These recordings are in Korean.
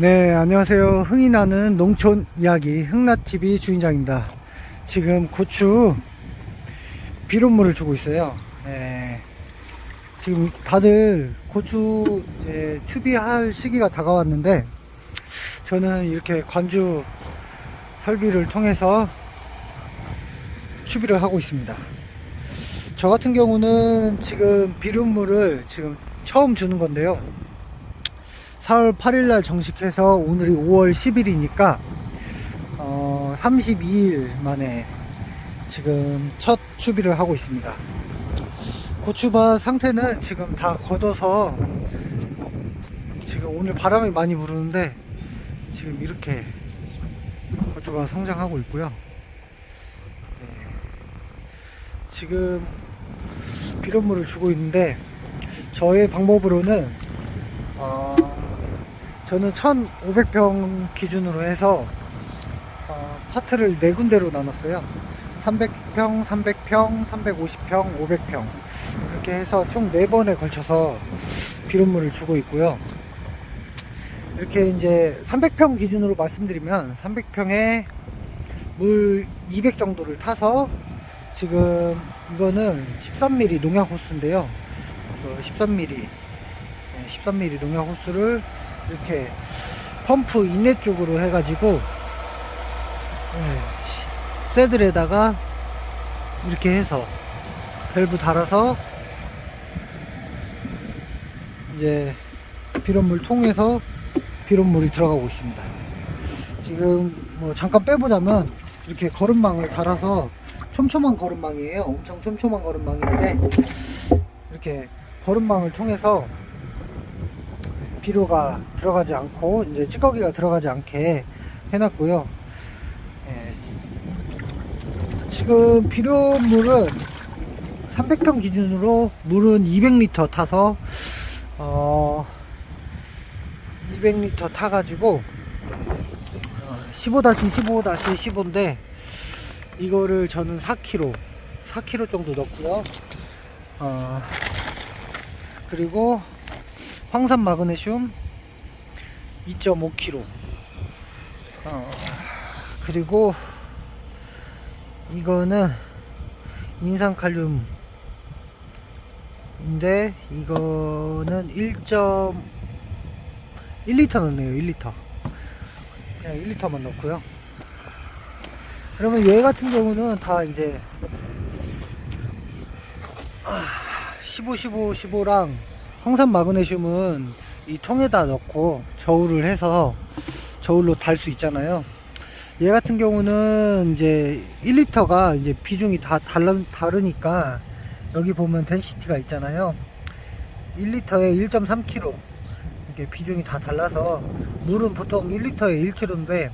네, 안녕하세요. 흥이 나는 농촌 이야기 흥나TV 주인장입니다. 지금 고추 비료물을 주고 있어요. 네, 지금 다들 고추 이제 추비할 시기가 다가왔는데 저는 이렇게 관주 설비를 통해서 추비를 하고 있습니다. 저 같은 경우는 지금 비료물을 지금 처음 주는 건데요. 4월 8일 날 정식해서 오늘이 5월 10일이니까 어, 32일 만에 지금 첫 추비를 하고 있습니다. 고추밭 상태는 지금 다 걷어서 지금 오늘 바람이 많이 부르는데 지금 이렇게 고추가 성장하고 있고요. 네. 지금 비료물을 주고 있는데 저의 방법으로는 어, 저는 1500평 기준으로 해서 어, 파트를 네 군데로 나눴어요. 300평, 300평, 350평, 500평. 그렇게 해서 총 4번에 걸쳐서 비료물을 주고 있고요. 이렇게 이제 300평 기준으로 말씀드리면 300평에 물 200 정도를 타서 지금 이거는 13mm 농약 호스인데요. 13mm, 13mm 농약 호스를 이렇게 펌프 인내 쪽으로 해가지고 네, 새들에다가 이렇게 해서 밸브 달아서 이제 비료물 통해서 비료물이 들어가고 있습니다. 지금 뭐 잠깐 빼보자면 이렇게 거름망을 달아서 촘촘한 거름망이에요. 엄청 촘촘한 거름망인데 이렇게 거름망을 통해서 비료가 들어가지 않고 이제 찌꺼기가 들어가지 않게 해놨고요. 예. 지금 비료물은 300평 기준으로 물은 200리터 타서 어 200리터 타가지고 15-15-15인데 이거를 저는 4kg 4kg 정도 넣고요 어, 그리고 황산 마그네슘 2.5kg 어, 그리고 이거는 인산 칼륨 인데 이거는 1.1리터 넣네요 1리터. 그냥 1리터만 넣고요. 그러면 얘 같은 경우는 다 이제 15, 15, 15랑 황산 마그네슘은 이 통에다 넣고 저울을 해서 저울로 달 수 있잖아요. 얘 같은 경우는 이제 1리터가 이제 비중이 다 달라, 다르니까 여기 보면 덴시티가 있잖아요. 1리터에 1.3kg 이렇게 비중이 다 달라서 물은 보통 1리터에 1kg인데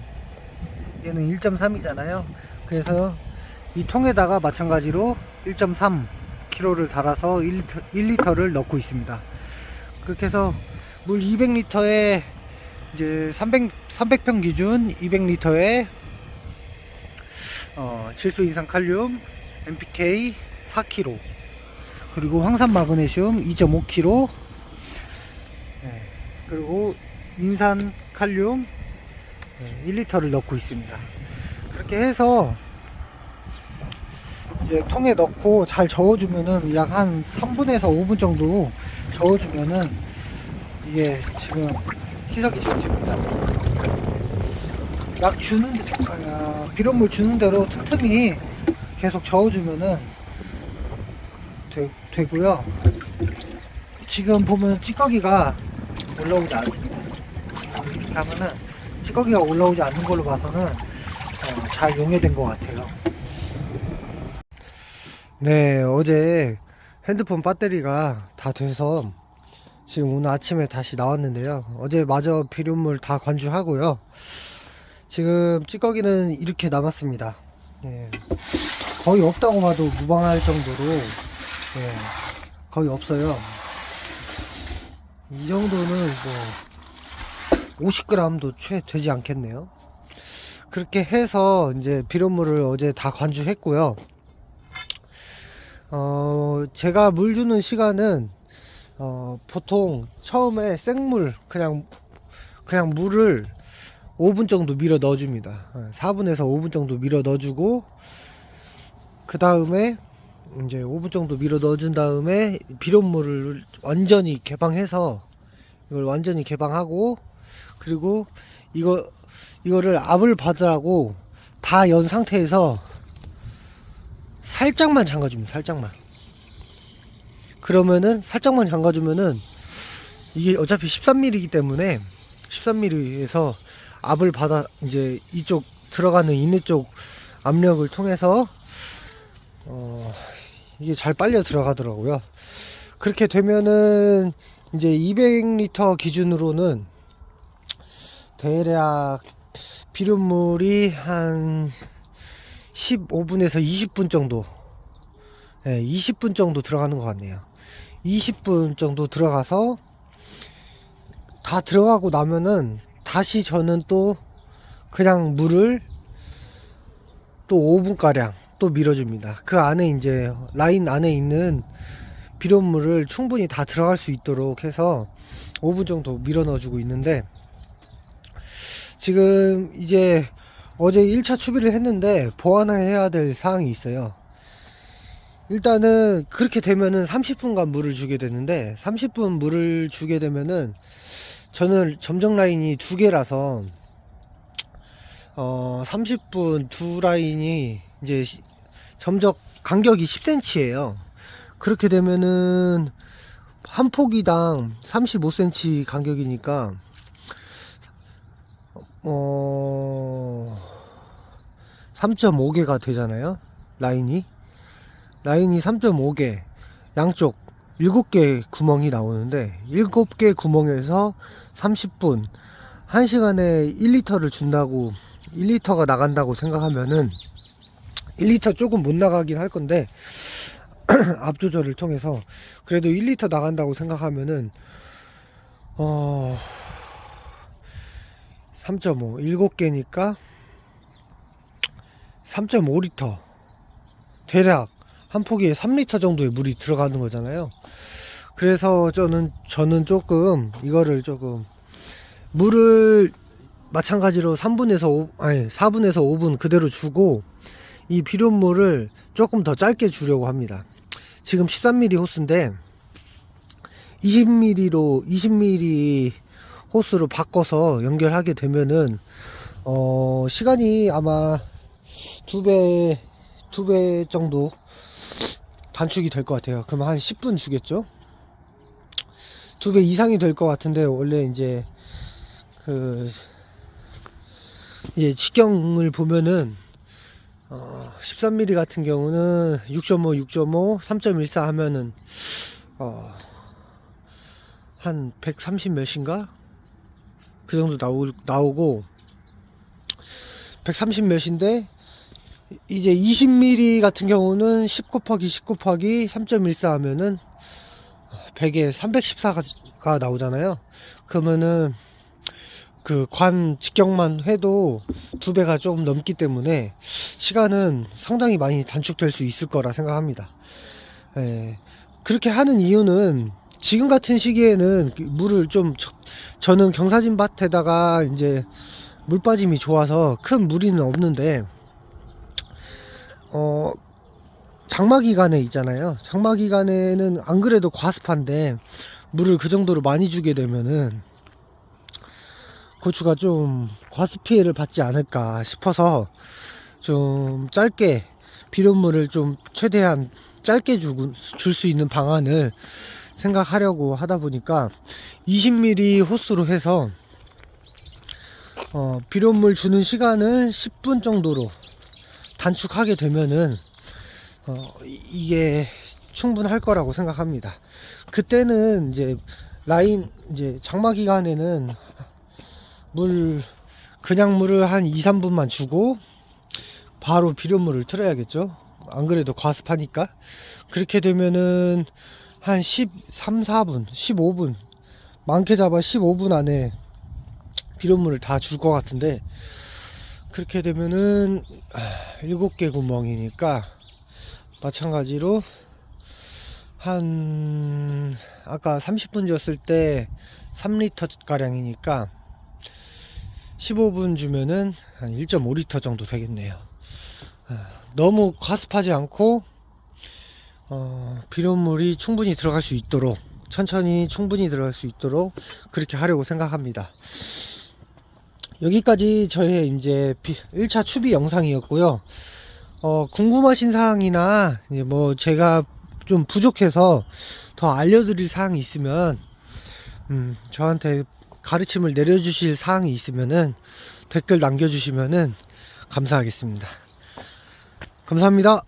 얘는 1.3이잖아요. 그래서 이 통에다가 마찬가지로 1.3kg를 달아서 1리터, 1리터를 넣고 있습니다. 그렇게 해서 물 200리터에 이제 300, 300평 기준 200리터에 어, 질소 인산 칼륨, NPK 4kg, 그리고 황산 마그네슘 2.5kg, 네, 그리고 인산 칼륨 네, 1리터를 넣고 있습니다. 그렇게 해서 통에 넣고 잘 저어주면은 약 한 3분에서 5분 정도 저어주면은 이게 지금 희석이 잘 됩니다. 약 주는 아, 비료물 주는 대로 틈틈이 계속 저어주면은 되, 되고요. 지금 보면 찌꺼기가 올라오지 않습니다. 이렇게 하면은 찌꺼기가 올라오지 않는 걸로 봐서는 어, 잘 용해된 것 같아요. 네, 어제 핸드폰 배터리가 다 돼서 지금 오늘 아침에 다시 나왔는데요. 어제 마저 비료물 다 관주하고요. 지금 찌꺼기는 이렇게 남았습니다. 예, 거의 없다고 봐도 무방할 정도로 예, 거의 없어요. 이 정도는 뭐 50g도 채 되지 않겠네요. 그렇게 해서 이제 비료물을 어제 다 관주했고요. 어, 제가 물 주는 시간은 어, 보통 처음에 생물 그냥 그냥 물을 5분 정도 밀어 넣어줍니다. 4분에서 5분 정도 밀어 넣어주고 그 다음에 이제 5분 정도 밀어 넣어준 다음에 비료물을 완전히 개방해서 이걸 완전히 개방하고 그리고 이거 이거를 압을 받으라고 다 연 상태에서 살짝만 잠가줍니다. 살짝만. 그러면은 살짝만 잠가주면은 이게 어차피 13mm이기 때문에 13mm에서 압을 받아 이제 이쪽 들어가는 인내 쪽 압력을 통해서 어 이게 잘 빨려 들어가더라고요. 그렇게 되면은 이제 200리터 기준으로는 대략 비료물이 한 15분에서 20분 정도 네, 20분 정도 들어가는 것 같네요. 20분 정도 들어가서 다 들어가고 나면은 다시 저는 또 그냥 물을 또 5분가량 또 밀어줍니다. 그 안에 이제 라인 안에 있는 비료물을 충분히 다 들어갈 수 있도록 해서 5분 정도 밀어 넣어주고 있는데 지금 이제 어제 1차 추비를 했는데 보완해야 될 사항이 있어요. 일단은 그렇게 되면은 30분간 물을 주게 되는데 30분 물을 주게 되면은 저는 점정 라인이 두 개라서 어 30분 두 라인이 이제 시- 점적 간격이 10cm예요. 그렇게 되면은 한 포기당 35cm 간격이니까 어 3.5개가 되잖아요. 라인이 라인이 3.5개 양쪽 7개 구멍이 나오는데 7개 구멍에서 30분 1시간에 1리터를 준다고 1리터가 나간다고 생각하면은 1리터 조금 못 나가긴 할 건데 압 조절을 통해서 그래도 1리터 나간다고 생각하면은 어 3.5 7개니까 3.5리터 대략 한 포기에 3리터 정도의 물이 들어가는 거잖아요. 그래서 저는 저는 조금 이거를 조금 물을 마찬가지로 3분에서 5 아니 4분에서 5분 그대로 주고 이 비료물을 조금 더 짧게 주려고 합니다. 지금 13mm 호스인데 20mm로 20mm 호스로 바꿔서 연결하게 되면은 어 시간이 아마 두 배 두 배 정도 단축이 될 것 같아요. 그럼 한 10분 주겠죠? 두 배 이상이 될 것 같은데 원래 이제 그 이제 직경을 보면은 어 13mm 같은 경우는 6.5, 6.5, 3.14 하면은 어 한 130 몇인가 그 정도 나오, 나오고 130 몇인데 이제 20mm 같은 경우는 10 곱하기 10 곱하기 3.14 하면은 100에 314가 나오잖아요. 그러면은 그 관 직경만 해도 두 배가 조금 넘기 때문에 시간은 상당히 많이 단축될 수 있을 거라 생각합니다. 예, 그렇게 하는 이유는 지금 같은 시기에는 그 물을 좀 저, 저는 경사진 밭에다가 이제 물 빠짐이 좋아서 큰 무리는 없는데 어 장마 기간에 있잖아요. 장마 기간에는 안 그래도 과습한데 물을 그 정도로 많이 주게 되면은 고추가 좀 과습 피해를 받지 않을까 싶어서 좀 짧게 비료물을 좀 최대한 짧게 줄 수 있는 방안을 생각하려고 하다 보니까 20mm 호스로 해서 어, 비료물 주는 시간을 10분 정도로 단축하게 되면은 어, 이- 이게 충분할 거라고 생각합니다. 그때는 이제 라인 이제 장마 기간에는 물 그냥 물을 한 2, 3분만 주고 바로 비료물을 틀어야겠죠. 안 그래도 과습하니까 그렇게 되면은 한 13, 4분, 15분 많게 잡아 15분 안에 비료물을 다 줄 것 같은데 그렇게 되면은 7개 구멍이니까 마찬가지로 한 아까 30분 줬을 때 3리터 가량이니까 15분 주면은 한 1.5리터 정도 되겠네요. 아, 너무 과습하지 않고 어, 비료물이 충분히 들어갈 수 있도록 천천히 충분히 들어갈 수 있도록 그렇게 하려고 생각합니다. 여기까지 저의 이제 1차 추비 영상이었고요. 어, 궁금하신 사항이나 뭐 제가 좀 부족해서 더 알려드릴 사항이 있으면 음, 저한테 가르침을 내려주실 사항이 있으면은 댓글 남겨주시면은 감사하겠습니다. 감사합니다.